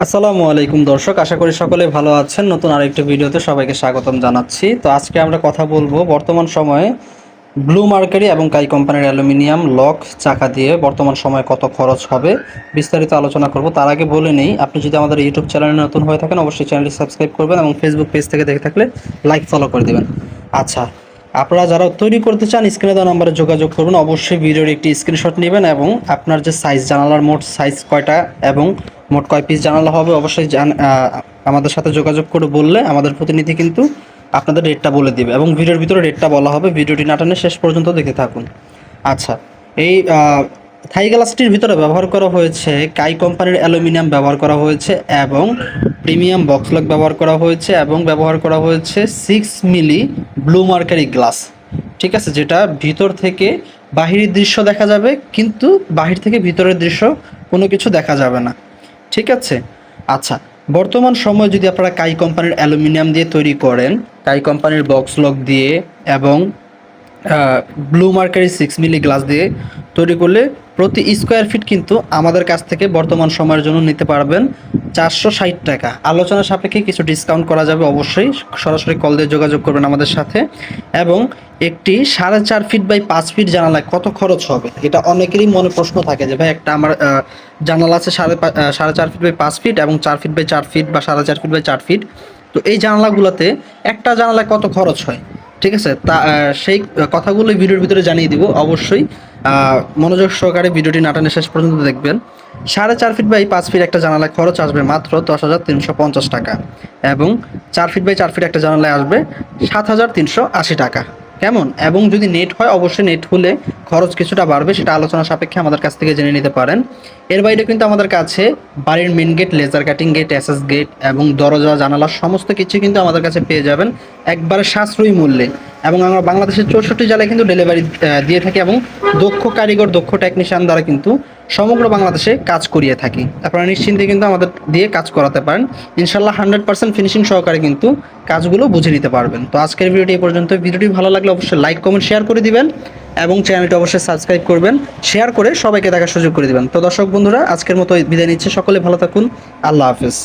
আসসালামু আলাইকুম দর্শক, আশা করি সকলে ভালো আছেন। নতুন আরেকটি ভিডিওতে সবাইকে স্বাগতম জানাচ্ছি। তো আজকে আমরা কথা বলব বর্তমান সময়ে ব্লু মার্কারি এবং কাই কোম্পানির অ্যালুমিনিয়াম লক চাকা দিয়ে বর্তমান সময়ে কত খরচ হবে বিস্তারিত আলোচনা করব। তার আগে বলে নেই, আপনি যদি আমাদের ইউটিউব চ্যানেলে নতুন হয়ে থাকেন, অবশ্যই চ্যানেলটি সাবস্ক্রাইব করবেন এবং ফেসবুক পেজ থেকে দেখে থাকলে লাইক ফলো করে দেবেন। আচ্ছা আপনারা যারা তৈরি করতে চান স্ক্রিনে দেওয়া নাম্বারে যোগাযোগ করবেন অবশ্যই ভিডিওর একটি স্ক্রিনশট নেবেন এবং আপনার যে সাইজ জানালার মোট সাইজ কয়টা এবং মোট কয় পিস জানালা হবে? অবশ্যই জান আমাদের সাথে যোগাযোগ করে বললে আমাদের প্রতিনিধি কিন্তু আপনাদের রেটটা বলে দিবে এবং ভিডিওর ভিতরে রেটটা বলা হবে। ভিডিওটি না টানে শেষ পর্যন্ত দেখে থাকুন। আচ্ছা এই থাই গ্লাসটির ভিতরে ব্যবহার করা হয়েছে, কাই কোম্পানির অ্যালুমিনিয়াম ব্যবহার করা হয়েছে এবং প্রিমিয়াম বক্স লক ব্যবহার করা হয়েছে এবং ব্যবহার করা হয়েছে six milli blue mercury glass ঠিক আছে, যেটা ভিতর থেকে বাহিরের দৃশ্য দেখা যাবে, কিন্তু বাহির থেকে ভিতরের দৃশ্য কোনো কিছু দেখা যাবে না। ঠিক আছে? আচ্ছা বর্তমান সময়ে যদি আপনারা কাই কোম্পানির অ্যালুমিনিয়াম দিয়ে তৈরি করেন, কাই কোম্পানির বক্স লক দিয়ে এবং blue mercury six milli glass দিয়ে তৈরি করলে প্রতি স্কোয়ার ফিট কিন্তু আমাদের কাছ থেকে বর্তমান সময়ের জন্য নিতে পারবেন চারশো ষাট টাকা। আলোচনা সাপেক্ষে কিছু ডিসকাউন্ট করা যাবে অবশ্যই। সরাসরি কল দিয়ে যোগাযোগ করবেন আমাদের সাথে। এবং একটি সাড়ে চার ফিট বাই পাঁচ ফিট জানালায় কত খরচ হবে? এটা অনেকেরই মনে প্রশ্ন থাকে যে, ভাই, একটা আমার জানালা আছে সাড়ে সাড়ে চার ফিট বাই পাঁচ ফিট এবং চার ফিট বাই চার ফিট বা সাড়ে চার ফিট বাই চার ফিট তো এই জানালাগুলোতে একটা জানালায় কত খরচ হয়? ঠিক আছে? তা সেই কথাগুলো ভিডিওর ভিতরে জানিয়ে দিব, অবশ্যই। মনোযোগ সহকারে ভিডিওটি নাটানে শেষ পর্যন্ত দেখবেন। সাড়ে চার ফিট বাই পাঁচ ফিট একটা জানালায় খরচ আসবে মাত্র দশ হাজার তিনশো পঞ্চাশ টাকা এবং চার ফিট বাই চার ফিট একটা জানালায় আসবে সাত হাজার তিনশো আশি টাকা। কেমন? এবং যদি নেট হয়, অবশ্যই নেট হলে খরচ কিছুটা বাড়বে, সেটা আলোচনা সাপেক্ষে আমাদের কাছ থেকে জেনে নিতে পারেন। এর বাইরে কিন্তু আমাদের কাছে বাড়ির main gate laser cutting gate S gate এবং দরজা, জানালা, সমস্ত কিছু কিন্তু আমাদের কাছে পেয়ে যাবেন। একবারে সাশ্রয়ী মূল্যে। এবং আমরা বাংলাদেশের চৌষট্টি জেলায় কিন্তু ডেলিভারি দিয়ে থাকি এবং দক্ষ কারিগর, দক্ষ টেকনিশিয়ান দ্বারা কিন্তু সমগ্র বাংলাদেশে কাজ করিয়ে থাকি। আপনারা নিশ্চিন্তে কিন্তু আমাদের দিয়ে কাজ করাতে পারেন। ইনশাল্লাহ হান্ড্রেড পার্সেন্ট ফিনিশিং সহকারে কিন্তু কাজগুলো বুঝে নিতে পারবেন। তো আজকের ভিডিওটি এই পর্যন্ত। ভিডিওটি ভালো লাগলে অবশ্যই লাইক কমেন্ট শেয়ার করে দিবেন এবং চ্যানেলটি অবশ্যই সাবস্ক্রাইব করবেন। শেয়ার করে সবাইকে দেখার সুযোগ করে দিবেন। তো দর্শক বন্ধুরা, আজকের মতো বিদায় নিচ্ছে। সকলে ভালো থাকুন। আল্লাহ হাফেজ।